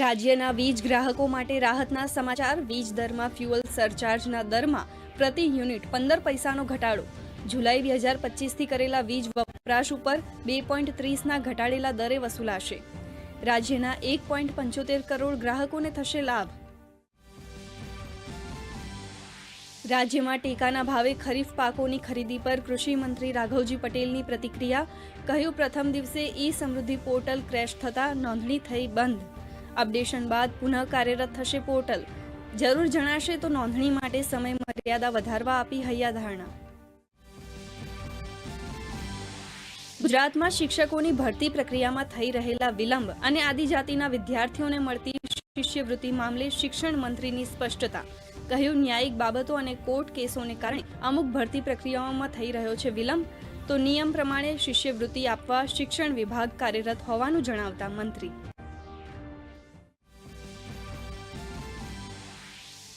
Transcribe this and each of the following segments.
રાજ્યના વીજ ગ્રાહકો માટે રાહતના સમાચાર. વીજ દરમાં ફ્યુઅલ સરચાર્જના દરમાં પ્રતિ યુનિટ પંદર પૈસાનો ઘટાડો. જુલાઈ બે હજાર પચીસથી કરેલા વીજ વપરાશ ઉપર બે પોઈન્ટ ત્રીસના ઘટાડેલા દરે વસૂલાશે. રાજ્યના એક પોઈન્ટ પંચોતેર કરોડ ગ્રાહકોને થશે લાભ. રાજ્યમાં ટેકાના ભાવે ખરીફ પાકોની ખરીદી પર કૃષિ મંત્રી રાઘવજી પટેલની પ્રતિક્રિયા. કહ્યું, પ્રથમ દિવસે ઈ સમૃદ્ધિ પોર્ટલ ક્રેશ થતાં નોંધણી થઈ બંધ. અપડેશન બાદ પુનઃ કાર્યરત થશે પોર્ટલ. જરૂર જણાશે તો નોંધણી માટે સમય મર્યાદા વધારવા આપી હૈયાધારણા ગુજરાતમાં શિક્ષકોની ભરતી પ્રક્રિયામાં થઈ રહેલા વિલંબ અને આદિજાતિના વિદ્યાર્થીઓને મળતી શિષ્યવૃત્તિ મામલે શિક્ષણ મંત્રીની સ્પષ્ટતા. કહ્યું, ન્યાયિક બાબતો અને કોર્ટ કેસોને કારણે અમુક ભરતી પ્રક્રિયાઓમાં થઈ રહ્યો છે વિલંબ. તો નિયમ પ્રમાણે શિષ્યવૃત્તિ આપવા શિક્ષણ વિભાગ કાર્યરત હોવાનું જણાવતા મંત્રી.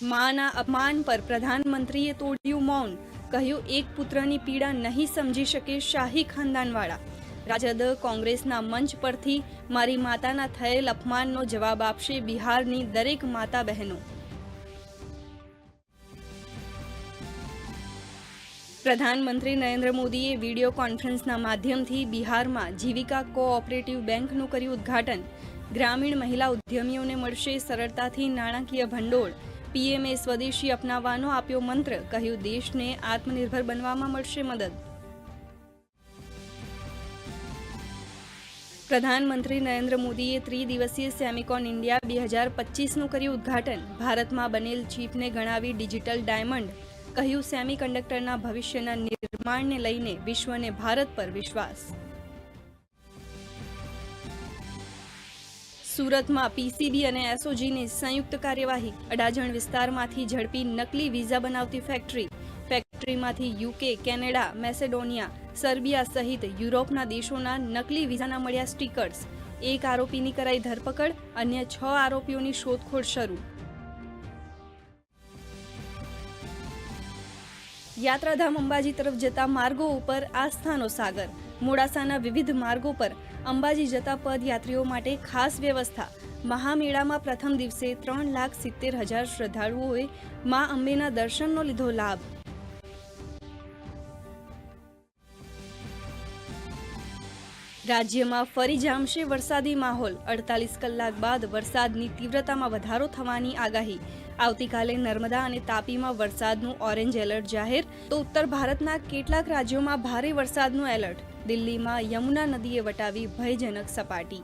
માના અપમાન પર પ્રધાનમંત્રીએ તોડ્યું મૌન. કહ્યું, એક પુત્રની પીડા નહીં સમજી શકે શાહી ખાનદાનવાળા. રાજદ કોંગ્રેસના મંચ પરથી, મારી માતાના થયેલ અપમાનનો જવાબ આપશે બિહારની દરેક માતા બહેનો. પ્રધાનમંત્રી નરેન્દ્ર મોદીએ વીડિયો કોન્ફરન્સના માધ્યમથી બિહારમાં જીવિકા કોઓપરેટિવ બેંકનું કર્યું ઉદ્ઘાટન. ગ્રામીણ મહિલા ઉદ્યમીઓને મળશે સરળતાથી નાણાકીય ભંડોળ. પીએમએ સ્વદેશી અપનાવવાનો આપ્યો મંત્ર, કહ્યું, દેશને આત્મનિર્ભર બનવામાં મળશે મદદ. પ્રધાનમંત્રી નરેન્દ્ર મોદીએ ત્રિદિવસીય સેમિકોન ઇન્ડિયા બે હજાર પચીસનું કર્યું ઉદ્ઘાટન. ભારતમાં બનેલ ચીપને ગણાવી ડિજિટલ ડાયમંડ, કહ્યું, સેમિકન્ડક્ટરના ભવિષ્યના નિર્માણને લઈને વિશ્વને ભારત પર વિશ્વાસ. સુરતમાં પીસીબી અને એસઓજીની સંયુક્ત કાર્યવાહી. અડાજણ વિસ્તારમાંથી ઝડપી નકલી વિઝા બનાવતી ફેક્ટરી. ફેક્ટરીમાંથી યુકે, કેનેડા, મેસેડોનિયા, સર્બિયા સહિત યુરોપના દેશોના નકલી વિઝાના મળ્યા સ્ટીકર્સ. એક આરોપીની કરાઈ ધરપકડ, અન્ય છ આરોપીઓની શોધખોળ શરૂ. યાત્રાધામ અંબાજી તરફ જતા માર્ગો ઉપર આસ્થાનો સાગર. મોડાસાના વિવિધ માર્ગો પર અંબાજી જતા પદયાત્રીઓ માટે ખાસ વ્યવસ્થા. મહામેળામાં પ્રથમ દિવસે ત્રણ લાખ સિત્તેર હજાર શ્રદ્ધાળુઓએ મા અંબેના દર્શનનો લીધો લાભ. રાજ્યમાં ફરી જામશે વરસાદી માહોલ. અડતાલીસ કલાક બાદ વરસાદની તીવ્રતામાં વધારો થવાની આગાહી. આવતીકાલે નર્મદા અને તાપીમાં વરસાદનું ઓરેન્જ એલર્ટ જાહેર. તો ઉત્તર ભારતના કેટલાક રાજ્યોમાં ભારે વરસાદનું એલર્ટ. દિલ્હીમાં યમુના નદીએ વટાવી ભયજનક સપાટી.